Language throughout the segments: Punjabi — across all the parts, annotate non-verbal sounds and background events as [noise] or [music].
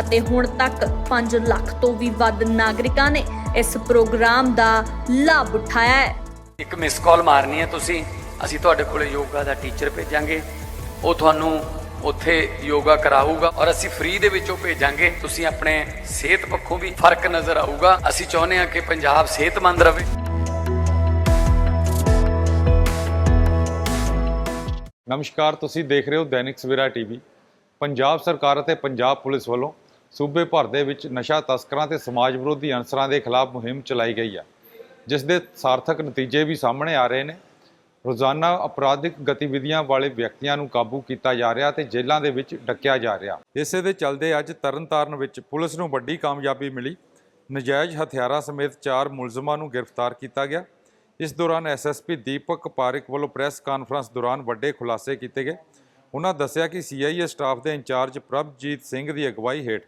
ਅਤੇ ਹੁਣ ਤੱਕ 5 ਲੱਖ ਤੋਂ ਵੀ ਵੱਧ ਨਾਗਰਿਕਾਂ ਨੇ ਇਸ ਪ੍ਰੋਗਰਾਮ ਦਾ ਲਾਭ ਉਠਾਇਆ ਹੈ। ਇੱਕ ਮਿਸ ਕਾਲ ਮਾਰਨੀ ਹੈ ਤੁਸੀਂ। ਅਸੀਂ ਤੁਹਾਡੇ ਕੋਲੇ ਯੋਗਾ ਦਾ ਟੀਚਰ ਭੇਜਾਂਗੇ। ਉਹ ਤੁਹਾਨੂੰ ਉੱਥੇ ਯੋਗਾ ਕਰਾਊਗਾ ਔਰ ਅਸੀਂ ਫ੍ਰੀ ਦੇ ਵਿੱਚੋਂ ਭੇਜਾਂਗੇ। ਤੁਸੀਂ ਆਪਣੇ ਸਿਹਤ ਪੱਖੋਂ ਵੀ ਫ਼ਰਕ ਨਜ਼ਰ ਆਊਗਾ। ਅਸੀਂ ਚਾਹੁੰਦੇ ਹਾਂ ਕਿ ਪੰਜਾਬ ਸਿਹਤਮੰਦ ਰਹੇ। ਨਮਸਕਾਰ ਤੁਸੀਂ ਦੇਖ ਰਹੇ ਹੋ ਦੈਨਿਕ ਸਵੇਰਾ ਟੀਵੀ। ਪੰਜਾਬ ਸਰਕਾਰ ਅਤੇ ਪੰਜਾਬ ਪੁਲਿਸ ਵੱਲੋਂ ਸੂਬੇ ਭਰ ਦੇ ਵਿੱਚ ਨਸ਼ਾ ਤਸਕਰਾਂ ਤੇ ਸਮਾਜ ਵਿਰੋਧੀ ਅਨਸਰਾਂ ਦੇ ਖਿਲਾਫ ਮੁਹਿੰਮ ਚਲਾਈ ਗਈ ਹੈ, ਜਿਸ ਦੇ ਸਾਰਥਕ ਨਤੀਜੇ ਵੀ ਸਾਹਮਣੇ ਆ ਰਹੇ ਨੇ। ਰੋਜ਼ਾਨਾ ਅਪਰਾਧਿਕ ਗਤੀਵਿਧੀਆਂ ਵਾਲੇ ਵਿਅਕਤੀਆਂ ਨੂੰ ਕਾਬੂ ਕੀਤਾ ਜਾ ਰਿਹਾ ਤੇ ਜੇਲ੍ਹਾਂ ਦੇ ਵਿੱਚ ਡੱਕਿਆ ਜਾ ਰਿਹਾ। ਇਸੇ ਦੇ ਚੱਲਦੇ ਅੱਜ ਤਰਨਤਾਰਨ ਵਿੱਚ ਪੁਲਿਸ ਨੂੰ ਵੱਡੀ ਕਾਮਯਾਬੀ ਮਿਲੀ। ਨਜਾਇਜ਼ ਹਥਿਆਰਾਂ ਸਮੇਤ ਚਾਰ ਮੁਲਜ਼ਮਾਂ ਨੂੰ ਗ੍ਰਿਫਤਾਰ ਕੀਤਾ ਗਿਆ। ਇਸ ਦੌਰਾਨ ਐਸਐਸਪੀ ਦੀਪਕ ਪਾਰਿਕ ਵੱਲੋਂ ਪ੍ਰੈਸ ਕਾਨਫਰੰਸ ਦੌਰਾਨ ਵੱਡੇ ਖੁਲਾਸੇ ਕੀਤੇ ਗਏ। ਉਹਨਾਂ ਦੱਸਿਆ ਕਿ ਸੀਆਈਏ ਸਟਾਫ ਦੇ ਇੰਚਾਰਜ ਪ੍ਰਭਜੀਤ ਸਿੰਘ ਦੀ ਅਗਵਾਈ ਹੇਠ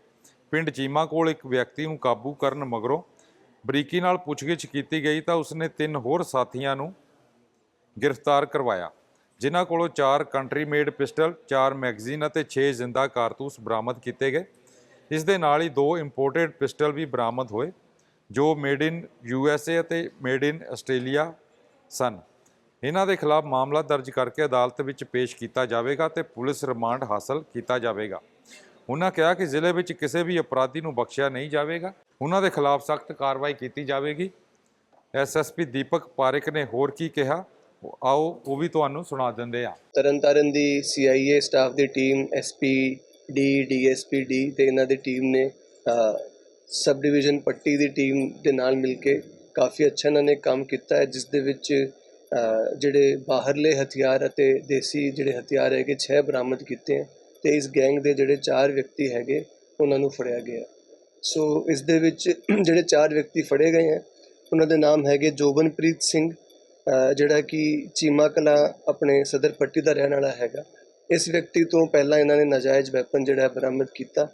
ਪਿੰਡ ਚੀਮਾ ਕੋਲ ਇੱਕ ਵਿਅਕਤੀ ਨੂੰ ਕਾਬੂ ਕਰਨ ਮਗਰੋਂ ਬਰੀਕੀ ਨਾਲ ਪੁੱਛਗਿੱਛ ਕੀਤੀ ਗਈ ਤਾਂ ਉਸਨੇ ਤਿੰਨ ਹੋਰ ਸਾਥੀਆਂ ਨੂੰ ਗ੍ਰਿਫਤਾਰ ਕਰਵਾਇਆ, ਜਿਨ੍ਹਾਂ ਕੋਲੋਂ ਚਾਰ ਕੰਟਰੀ ਮੇਡ ਪਿਸਟਲ, ਚਾਰ ਮੈਗਜ਼ੀਨ ਅਤੇ 6 ਜ਼ਿੰਦਾ ਕਾਰਤੂਸ ਬਰਾਮਦ ਕੀਤੇ ਗਏ। ਇਸ ਦੇ ਨਾਲ ਹੀ ਦੋ ਇੰਪੋਰਟਡ ਪਿਸਟਲ ਵੀ ਬਰਾਮਦ ਹੋਏ, ਜੋ made in U S A ਅਤੇ ਮੇਡ ਇਨ ਆਸਟ੍ਰੇਲੀਆ ਸਨ। ਇਹਨਾਂ ਦੇ ਖਿਲਾਫ ਮਾਮਲਾ ਦਰਜ ਕਰਕੇ ਅਦਾਲਤ ਵਿੱਚ ਪੇਸ਼ ਕੀਤਾ ਜਾਵੇਗਾ ਤੇ ਪੁਲਿਸ ਰਿਮਾਂਡ ਹਾਸਲ ਕੀਤਾ ਜਾਵੇਗਾ। ਉਹਨਾਂ ਕਿਹਾ ਕਿ ਜ਼ਿਲ੍ਹੇ ਵਿੱਚ ਕਿਸੇ ਵੀ ਅਪਰਾਧੀ ਨੂੰ ਬਖਸ਼ਿਆ ਨਹੀਂ ਜਾਵੇਗਾ। ਉਹਨਾਂ ਦੇ ਖਿਲਾਫ ਸਖਤ ਕਾਰਵਾਈ ਕੀਤੀ ਜਾਵੇਗੀ। ਐਸਐਸਪੀ ਦੀਪਕ ਪਾਰਿਕ ਨੇ ਹੋਰ ਕੀ ਕਿਹਾ? ਆਓ, ਉਹ ਵੀ ਤੁਹਾਨੂੰ ਸੁਣਾ ਦਿੰਦੇ ਆ ਤਰਨਤਾਰਨ ਦੀ CIA ਸਟਾਫ ਦੀ team SP D DSP D ਤੇ ਇਹਨਾਂ ਦੀ ਟੀਮ ਨੇ ਸਬ ਡਿਵੀਜ਼ਨ ਪੱਟੀ ਦੀ ਟੀਮ ਦੇ ਨਾਲ ਮਿਲ ਕੇ ਕਾਫੀ ਅੱਛਾ ਇਹਨਾਂ ਨੇ ਕੰਮ ਕੀਤਾ ਹੈ, ਜਿਸ ਦੇ ਵਿੱਚ ਜਿਹੜੇ ਬਾਹਰਲੇ ਹਥਿਆਰ ਅਤੇ ਦੇਸੀ ਜਿਹੜੇ ਹਥਿਆਰ ਹੈਗੇ 6 ਬਰਾਮਦ ਕੀਤੇ ਹੈ ਤੇ ਇਸ ਗੈਂਗ ਦੇ ਜਿਹੜੇ ਚਾਰ ਵਿਅਕਤੀ ਹੈਗੇ, ਉਹਨਾਂ ਨੂੰ ਫੜਿਆ ਗਿਆ ਸੋ ਇਸ ਦੇ ਵਿੱਚ [clears throat] ਜਿਹੜੇ ਚਾਰ ਵਿਅਕਤੀ ਫੜੇ ਗਏ ਹੈ, ਉਹਨਾਂ ਦੇ ਨਾਮ ਹੈਗੇ ਜੋਬਨਪ੍ਰੀਤ ਸਿੰਘ ਜਿਹੜਾ ਕਿ ਚੀਮਾ ਕਲਾ ਆਪਣੇ ਸਦਰ ਪੱਟੀ ਦਾ ਰਹਿਣ ਵਾਲਾ ਹੈਗਾ। ਇਸ ਵਿਅਕਤੀ ਤੋਂ ਪਹਿਲਾਂ ਇਹਨਾਂ ਨੇ ਨਾਜਾਇਜ਼ ਵੈਪਨ ਜਿਹੜਾ ਬਰਾਮਦ ਕੀਤਾ।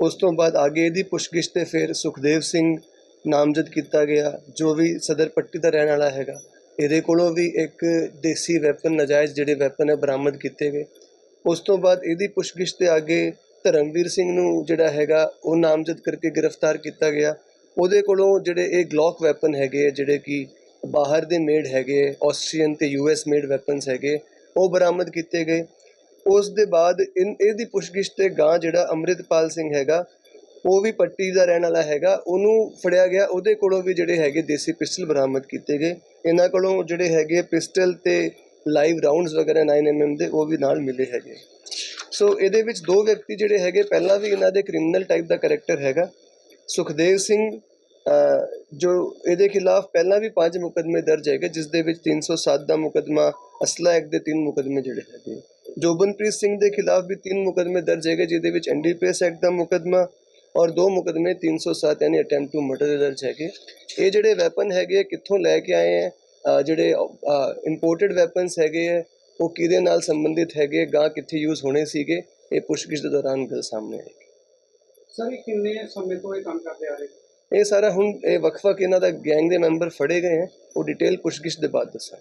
ਉਸ ਤੋਂ ਬਾਅਦ ਅੱਗੇ ਇਹਦੀ ਪੁੱਛਗਿੱਛ ਤੇ ਫਿਰ ਸੁਖਦੇਵ ਸਿੰਘ ਨਾਮਜ਼ਦ ਕੀਤਾ ਗਿਆ, ਜੋ ਵੀ ਸਦਰ ਪੱਟੀ ਦਾ ਰਹਿਣ ਵਾਲਾ ਹੈਗਾ ਇਹਦੇ ਕੋਲੋਂ ਵੀ ਇੱਕ ਦੇਸੀ ਵੈਪਨ ਨਾਜਾਇਜ਼ ਜਿਹੜੇ ਵੈਪਨ ਹੈ, ਬਰਾਮਦ ਕੀਤੇ ਗਏ। ਉਸ ਤੋਂ ਬਾਅਦ ਇਹਦੀ ਪੁੱਛਗਿੱਛ ਤੇ ਅੱਗੇ ਧਰਮਵੀਰ ਸਿੰਘ ਨੂੰ ਜਿਹੜਾ ਹੈਗਾ, ਉਹ ਨਾਮਜ਼ਦ ਕਰਕੇ ਗ੍ਰਿਫਤਾਰ ਕੀਤਾ ਗਿਆ। ਉਹਦੇ ਕੋਲੋਂ ਜਿਹੜੇ ਇਹ ਗਲੌਕ ਵੈਪਨ ਹੈਗੇ ਜਿਹੜੇ ਕਿ ਬਾਹਰ ਦੇ ਮੇਡ ਹੈਗੇ ਆਸਟਰੀਅਨ ਤੇ ਯੂਐਸ ਮੇਡ ਵੈਪਨਸ ਹੈਗੇ, ਉਹ ਬਰਾਮਦ ਕੀਤੇ ਗਏ। ਉਸ ਦੇ ਬਾਅਦ ਇਨ, ਇਹਦੀ ਪੁੱਛਗਿੱਛ ਤੇ ਗਾਂ ਜਿਹੜਾ ਅੰਮ੍ਰਿਤਪਾਲ ਸਿੰਘ ਹੈਗਾ, ਉਹ ਵੀ ਪੱਟੀ ਦਾ ਰਹਿਣ ਵਾਲਾ ਹੈਗਾ। ਉਹਨੂੰ ਫੜਿਆ ਗਿਆ। ਉਹਦੇ ਕੋਲੋਂ ਵੀ ਜਿਹੜੇ ਹੈਗੇ ਦੇਸੀ ਪਿਸਟਲ ਬਰਾਮਦ ਕੀਤੇ ਗਏ। ਇਹਨਾਂ ਕੋਲੋਂ ਜਿਹੜੇ ਹੈਗੇ ਪਿਸਟਲ ਤੇ ਲਾਈਵ ਰਾਉਂਡਸ ਵਗੈਰਾ 9mm ਦੇ, ਉਹ ਵੀ ਨਾਲ ਮਿਲੇ ਹੈਗੇ ਸੋ ਇਹਦੇ ਵਿੱਚ ਦੋ ਵਿਅਕਤੀ ਜਿਹੜੇ ਹੈਗੇ, ਪਹਿਲਾਂ ਵੀ ਇਹਨਾਂ ਦੇ ਕ੍ਰਿਮੀਨਲ ਟਾਈਪ ਦਾ ਕੈਰੈਕਟਰ ਹੈਗਾ। ਸੁਖਦੇਵ ਸਿੰਘ ਜੋ ਇਹਦੇ ਖਿਲਾਫ ਪਹਿਲਾਂ ਵੀ ਪੰਜ ਮੁਕਦਮੇ ਦਰਜ ਹੈਗੇ, ਜਿਸ ਦੇ ਵਿੱਚ 307 ਦਾ ਮੁਕਦਮਾ, ਅਸਲਾ ਐਕਟ ਦੇ ਤਿੰਨ ਮੁਕਦਮੇ ਜਿਹੜੇ ਹੈਗੇ ਜੋਬਨਪ੍ਰੀਤ ਸਿੰਘ ਦੇ ਖਿਲਾਫ ਵੀ ਤਿੰਨ ਮੁਕਦਮੇ ਦਰਜ ਹੈਗੇ, ਜਿਹਦੇ ਵਿੱਚ ਐਨਡੀਪੀਐਸ ਐਕਟ ਦਾ ਮੁਕਦਮਾ ਔਰ ਦੋ ਮੁਕਦਮੇ 307 ਯਾਨੀ ਅਟੈਂਪਟ ਟੂ ਮਰਡਰ ਦਰਜ ਹੈਗੇ। ਇਹ ਜਿਹੜੇ ਵੈਪਨ ਹੈਗੇ ਕਿੱਥੋਂ ਲੈ ਕੇ ਆਏ ਹੈ ਜਿਹੜੇ ਇੰਪੋਰਟਡ ਵੈਪਨਸ ਹੈਗੇ ਹੈ ਉਹ ਕਿਹਦੇ ਨਾਲ ਸੰਬੰਧਿਤ ਹੈਗੇ ਗਾਂ ਕਿੱਥੇ ਯੂਜ਼ ਹੋਣੇ ਸੀਗੇ? ਇਹ ਪੁੱਛਗਿੱਛ ਦੇ ਦੌਰਾਨ ਗੱਲ ਸਾਹਮਣੇ ਆਏਗੀ। ਸਰ ਇਹ ਕਿੰਨੇ ਸਮੇਂ ਤੋਂ ਇਹ ਕੰਮ ਕਰਦੇ ਆ ਰਹੇ? ਇਹ ਸਾਰਾ ਹੁਣ ਇਹ ਵੱਖ-ਵੱਖ ਇਹਨਾਂ ਦਾ ਗੈਂਗ ਦੇ ਮੈਂਬਰ ਫੜੇ ਗਏ ਹੈ ਉਹ ਡਿਟੇਲ ਪੁੱਛਗਿੱਛ ਦੇ ਬਾਅਦ ਦੱਸਾਂ